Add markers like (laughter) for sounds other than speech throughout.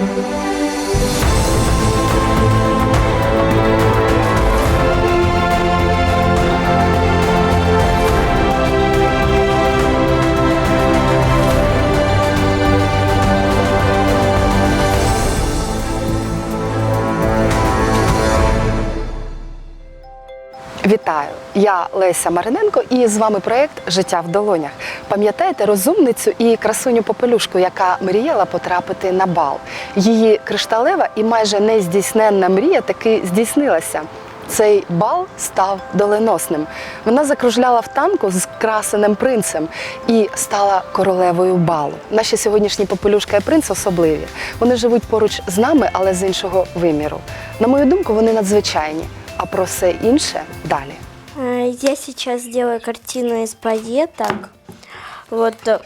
Thank you. Вітаю! Я Леся Мариненко і з вами проєкт Життя в долонях. Пам'ятаєте розумницю і красуню попелюшку, яка мріяла потрапити на бал? Її кришталева і майже нездійсненна мрія таки здійснилася. Цей бал став доленосним. Вона закружляла в танку з красеним принцем і стала королевою балу. Наші сьогоднішні попелюшка і принц особливі. Вони живуть поруч з нами, але з іншого виміру. На мою думку, вони надзвичайні А про все інше далі. Э, Я сейчас делаю картину из пайеток. Вот э,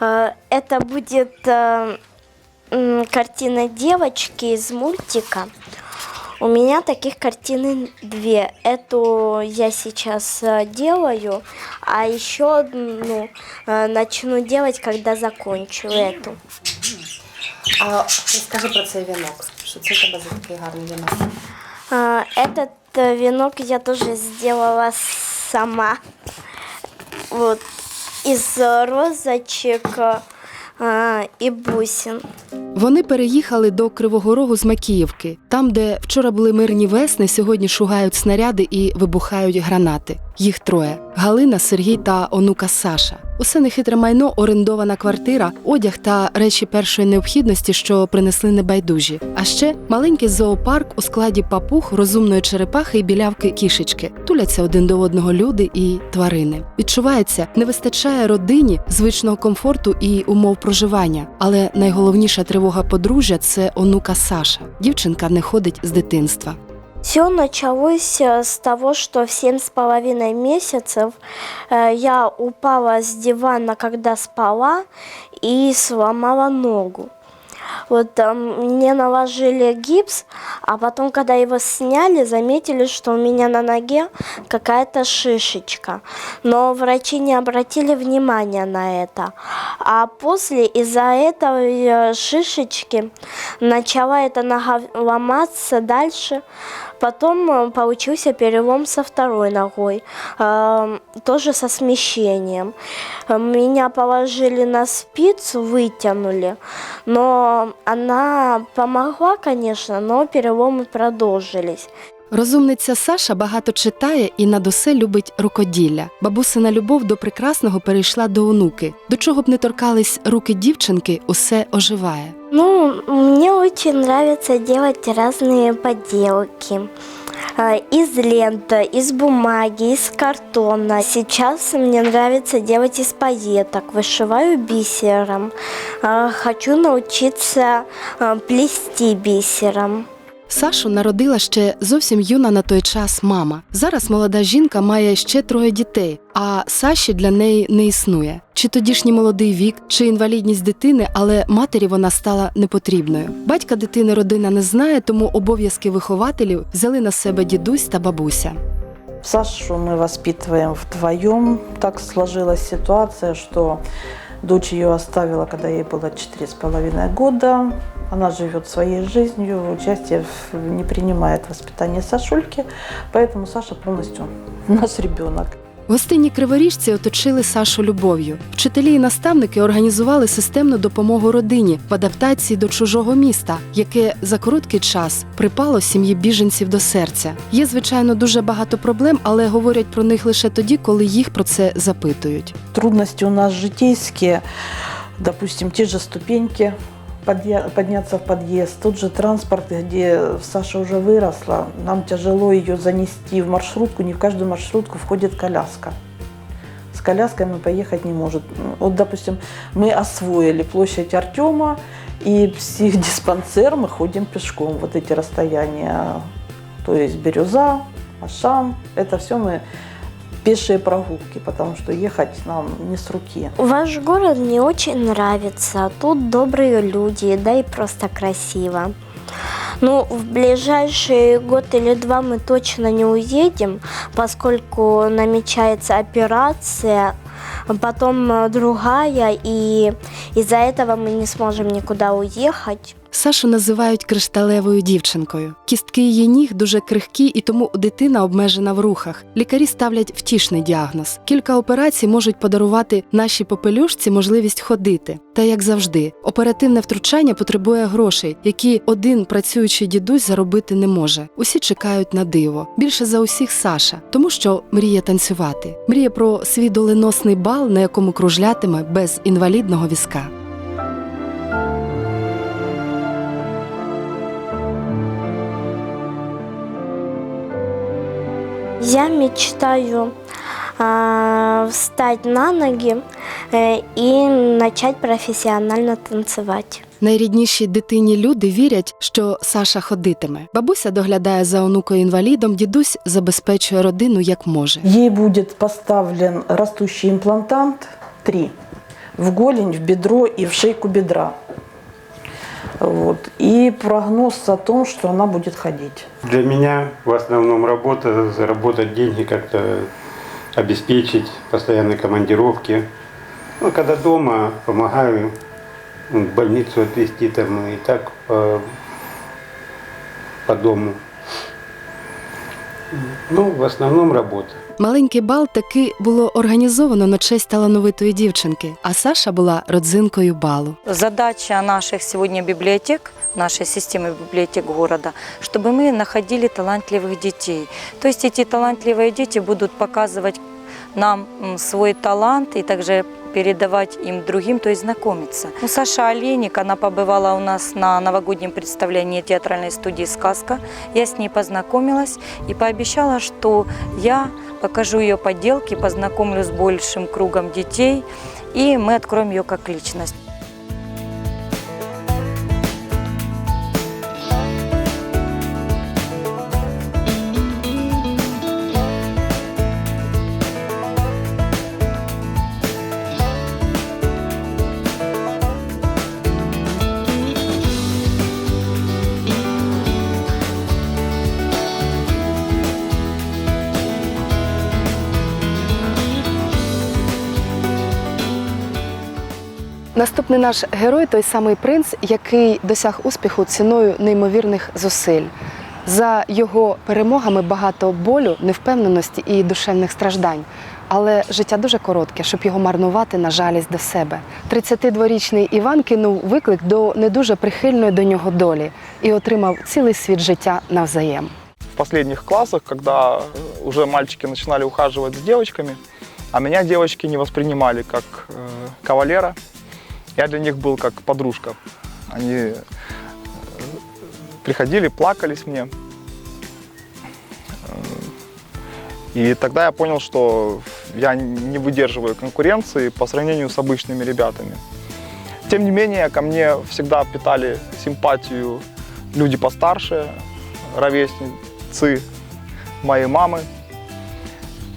э, это будет э, м, картина девочки из мультика. У меня таких картин две. Эту я сейчас э, делаю, а еще одну э, начну делать, когда закончу эту. А розкажи про цей вінок. Що це тебе за такий гарний вінок? Этот э, венок я тоже сделала сама. Вот из розочек а, и бусин. Вони переїхали до Кривого Рогу з Макіївки, там, де вчора були мирні весни, сьогодні шугають снаряди і вибухають гранати. Їх троє: Галина, Сергій та онука Саша. Усе нехитре майно, орендована квартира, одяг та речі першої необхідності, що принесли небайдужі. А ще маленький зоопарк у складі папуг, розумної черепахи і білявки кішечки. Туляться один до одного люди і тварини. Відчувається, не вистачає родині звичного комфорту і умов проживання. Але найголовніша тривога подружжя це онука Саша. Дівчинка не ходить з дитинства. Все началось э, с того, что в семь с половиной месяцев э, я упала с дивана, когда спала, и сломала ногу. Вот там мне наложили гипс, а потом, когда его сняли, заметили, что у меня на ноге какая-то шишечка. Но врачи не обратили внимания на это. А после из-за этой э, шишечки начала эта нога ломаться дальше. Потом э, получился перелом со второй ногой, э, тоже со смещением. Меня положили на спицу, вытянули, но она помогла, конечно, но переломы продолжились. Розумниця Саша багато читає і над усе любить рукоділля. Бабусина любов до прекрасного перейшла до онуки. До чого б не торкались руки дівчинки, усе оживає. Ну, мне очень нравится делать разные поделки. Э, Из ленты, из бумаги, из картона. Сейчас мне нравится делать из пайеток. Вышиваю бисером. Э, Хочу научиться э, плести бисером. Сашу народила ще зовсім юна на той час мама. Зараз молода жінка має ще троє дітей, а Саші для неї не існує. Чи тодішній молодий вік, чи інвалідність дитини, але матері вона стала непотрібною. Батька дитини родина не знає, тому обов'язки вихователів взяли на себе дідусь та бабуся. Сашу мы воспитываем вдвоем. Так сложилась ситуация, что дочь ее оставила, когда ей было четыре с половиной года. Она живет своей жизнью, участие в- не принимает в воспитании Сашульки, поэтому Саша полностью (laughs) наш ребенок. Гостинні криворіжці оточили Сашу любов'ю. Вчителі і наставники організували системну допомогу родині в адаптації до чужого міста, яке за короткий час припало сім'ї біженців до серця. Є, звичайно, дуже багато проблем, але говорять про них лише тоді, коли їх про це запитують. Трудности у нас житейские, допустим, те же ступеньки, подъя- подняться в подъезд, тот же транспорт, где Саша уже выросла, нам тяжело ее занести в маршрутку, не в каждую маршрутку входит коляска. С коляской мы поехать не может. Вот, допустим, мы освоили площадь Артема и психдиспансер (laughs) мы ходим пешком. Вот эти расстояния, то есть Бирюза, Ашан, это все мы пешие прогулки, потому что ехать нам не с руки. Ваш город мне очень нравится. Тут добрые люди, да и просто красиво. Ну, в ближайший год или два мы точно не уедем, поскольку намечается операция, потом э, другая, и из-за этого мы не сможем никуда уехать. Сашу називають кришталевою дівчинкою. Кістки її ніг дуже крихкі, і тому дитина обмежена в рухах. Лікарі ставлять втішний діагноз. Кілька операцій можуть подарувати нашій попелюшці можливість ходити. Та як завжди, оперативне втручання потребує грошей, які один працюючий дідусь заробити не може. Усі чекають на диво. Більше за усіх Саша, тому що мріє танцювати. Мріє про свій доленосний бал, на якому кружлятиме без інвалідного візка. Я мечтаю а, встать на ноги э, и начать профессионально танцевать. Найрідніші дитині люди вірять, що Саша ходитиме. Бабуся доглядає за онукою інвалідом, дідусь забезпечує родину як може. Ей будет поставлен растущий имплантант 3 в голень, в бедро и в шейку бедра. Вот. И прогноз о том, что она будет ходить. Для меня в основном работа, заработать деньги, как-то обеспечить постоянные командировки. Ну, когда дома, помогаю в больницу отвезти там и так по, по дому. Ну, в основном работа. Маленький бал таки було організовано на честь талановитої дівчинки, а Саша була родзинкою балу. Задача наших сегодня библиотек, нашей системы библиотек города, чтобы мы находили талантливых детей. То есть эти талантливые дети будут показывать нам м, свой талант и также передавать им другим, то есть знакомиться. Ну, Саша Олейник, она побывала у нас на новогоднем представлении театральной студии «Сказка». Я с ней познакомилась и пообещала, что я покажу ее поделки, познакомлю с большим кругом детей, и мы откроем ее как личность. Наступний наш герой той самий принц, який досяг успіху ціною неймовірних зусиль. За його перемогами багато болю, невпевненості і душевних страждань. Але життя дуже коротке, щоб його марнувати на жалість до себе. 32-річний Іван кинув виклик до не дуже прихильної до нього долі і отримав цілий світ життя навзаєм. в последних классах, когда уже мальчики начинали ухаживать за девочками, а меня девочки не воспринимали как э, кавалера. Я для них был как подружка. Они э, приходили, плакались мне. Э, И тогда я понял, что я не выдерживаю конкуренции по сравнению с обычными ребятами. Тем не менее, ко мне всегда питали симпатию люди постарше, ровесницы моей мамы.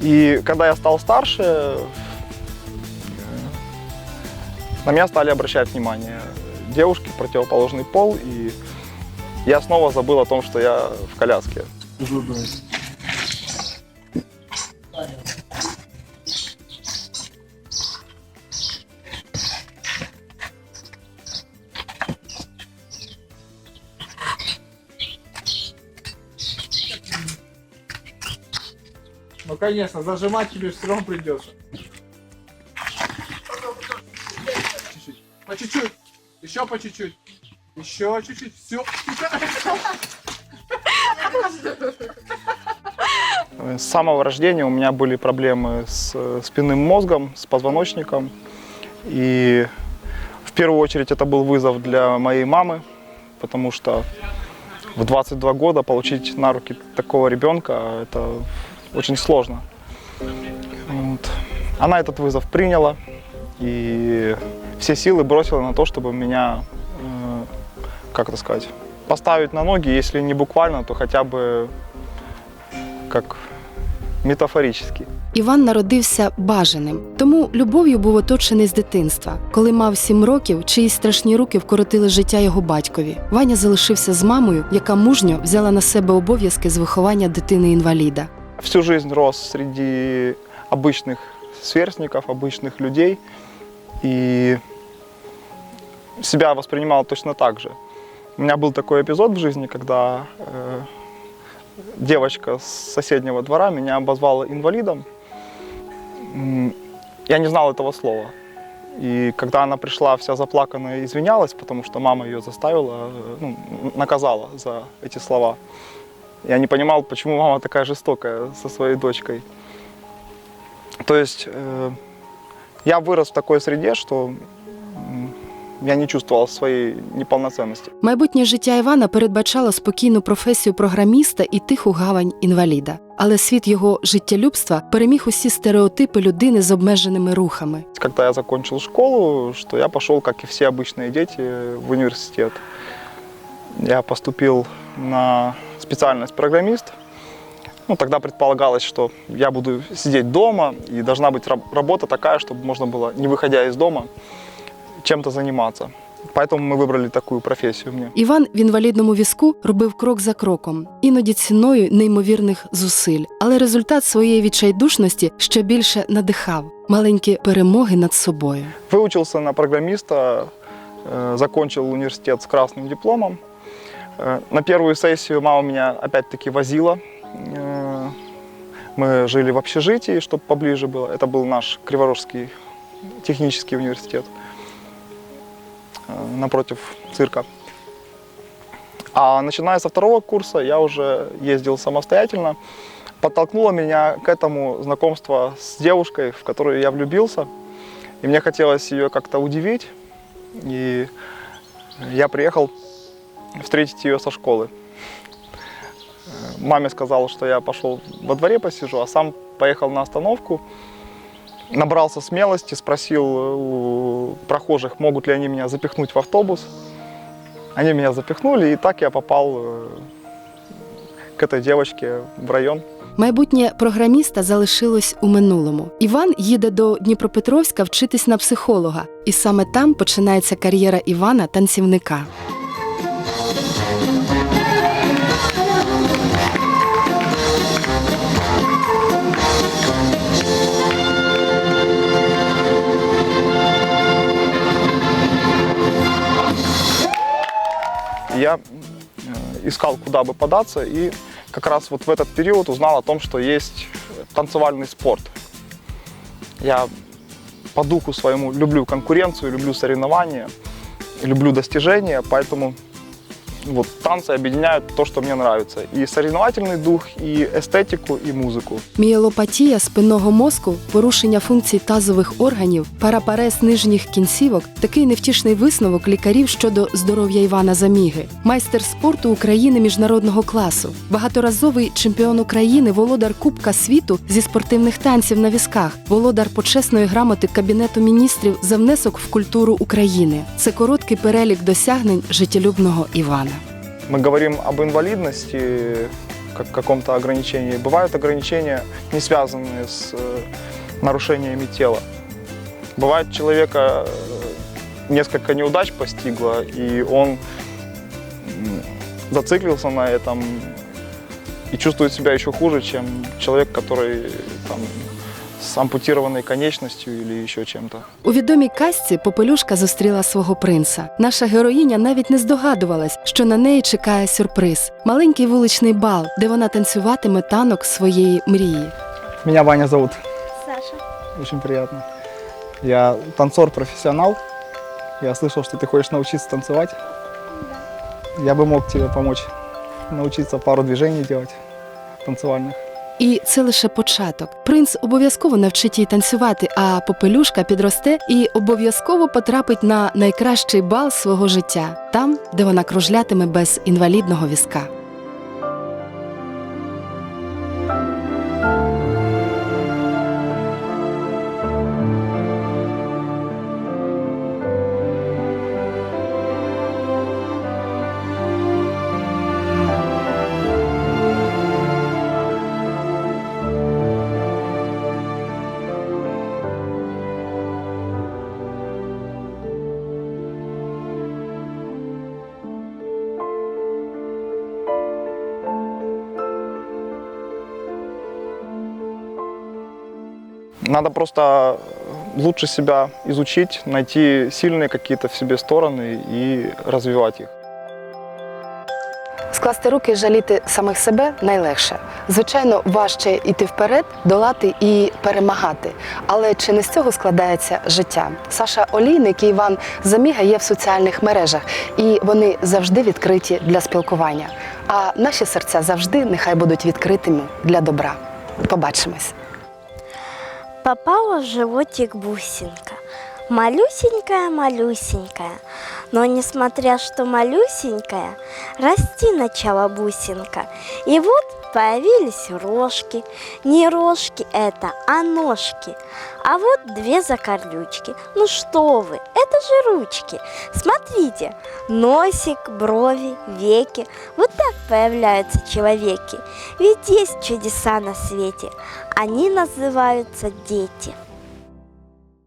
И когда я стал старше, на меня стали обращать внимание девушки, противоположный пол, и я снова забыл о том, что я в коляске. Ну, конечно, зажимать тебе все равно придется. По чуть-чуть. Еще по чуть-чуть. Еще чуть-чуть. Все. Э, С самого рождения у меня были проблемы с э, спинным мозгом, с позвоночником. И в первую очередь это был вызов для моей мамы, потому что в 22 года получить на руки такого ребенка это очень сложно. Вот. Она этот вызов приняла и все силы бросила на то, чтобы меня, э, как это сказать, поставить на ноги, если не буквально, то хотя бы как метафорически. Іван народився бажаним, тому любов'ю був оточений з дитинства. Коли мав сім років, чиїсь страшні руки вкоротили життя його батькові. Ваня залишився з мамою, яка мужньо взяла на себе обов'язки з виховання дитини-інваліда. Всю жизнь рос среди обычных сверстников, обычных людей. И себя воспринимал точно так же. У меня был такой эпизод в жизни, когда э, девочка с соседнего двора меня обозвала инвалидом. Я не знал этого слова. И когда она пришла вся заплаканная извинялась, потому что мама ее заставила, э, ну, наказала за эти слова, я не понимал, почему мама такая жестокая со своей дочкой. То есть э, я вырос в такой среде, что я не чувствовал своей неполноценности. Майбутнє життя Івана передбачало спокійну професію програміста і тиху гавань інваліда. Але світ його життєлюбства переміг усі стереотипи людини з обмеженими рухами. Когда я закончил школу, что я пошел, как и все обычные дети, в университет. Я поступил на специальность программист. Ну, тогда предполагалось, что я буду сидеть дома, и должна быть раб- работа такая, чтобы можно было, не выходя из дома, чем-то заниматься. Поэтому мы выбрали такую профессию мне. Іван в інвалідному візку робив крок за кроком, іноді ціною неймовірних зусиль. Але результат своєї відчайдушності ще більше надихав маленькі перемоги над собою. Выучился на программиста, э, закончил университет с красным дипломом. Э, На первую сессию мама меня опять-таки возила. Э, Мы жили в общежитии, чтобы поближе было. Это был наш Криворожский технический университет э, Напротив цирка. А начиная со второго курса я уже ездил самостоятельно. Подтолкнуло меня к этому знакомство с девушкой, в которую я влюбился. И мне хотелось ее как-то удивить. И я приехал встретить ее со школы. Э, Маме сказал, что я пошел во дворе посижу, а сам поехал на остановку. Набрался смелости, спросил у прохожих, могут ли они меня запихнуть в автобус. Они меня запихнули, и так я попал э, к этой девочке в район. Майбутнє програміста залишилось у минулому. Іван їде до Дніпропетровська вчитись на психолога, і саме там починається кар'єра Івана танцівника. Я э, искал, куда бы податься, и как раз вот в этот период узнал о том, что есть танцевальный спорт. Я по духу своему люблю конкуренцию, люблю соревнования, люблю достижения, поэтому вот танцы объединяют то, что мне нравится. И соревновательный дух, и эстетику, и музыку. Мієлопатія спинного мозку, порушення функцій тазових органів, парапарез нижніх кінцівок такий невтішний висновок лікарів щодо здоров'я Івана Заміги, майстер спорту України міжнародного класу, багаторазовий чемпіон України, володар Кубка світу зі спортивних танців на візках, володар почесної грамоти Кабінету міністрів за внесок в культуру України. Це короткий перелік досягнень життєлюбного Івана. Мы говорим об инвалидности, как каком-то ограничении. Бывают ограничения, не связанные с э, нарушениями тела. Бывает человека э, несколько неудач постигло, и он зациклился на этом и чувствует себя еще хуже, чем человек, который там, с ампутированной конечностью или еще чем-то. У відомій казці Попелюшка зустріла свого принца. Наша героїня навіть не здогадувалась, що на неї чекає сюрприз маленький вуличний бал, де вона танцюватиме танок своєї мрії. Меня Ваня зовут. Саша. Очень приятно. Я танцор-профессионал. Я слышал, что ты хочешь научиться танцевать. Я бы мог тебе помочь научиться пару движений делать танцевальных. І це лише початок. Принц обов'язково навчить її танцювати, а попелюшка підросте і обов'язково потрапить на найкращий бал свого життя, там, де вона кружлятиме без інвалідного візка. Надо просто лучше себя изучить, найти сильные какие-то в себе стороны и развивать их. Скласти руки і жаліти самих себе найлегше. Звичайно, важче йти вперед, долати і перемагати. Але чи не з цього складається життя? Саша Олійник і Іван Заміга є в соціальних мережах, і вони завжди відкриті для спілкування. А наші серця завжди нехай будуть відкритими для добра. Побачимось. Попала в животик бусинка. Малюсенькая-малюсенькая. Но несмотря что малюсенькая, расти начала бусинка. И вот появились рожки. Не рожки это, а ножки. А вот две закорлючки. Ну что вы, это же ручки. Смотрите, носик, брови, веки. Вот так появляются человеки. Ведь есть чудеса на свете. Они называются дети.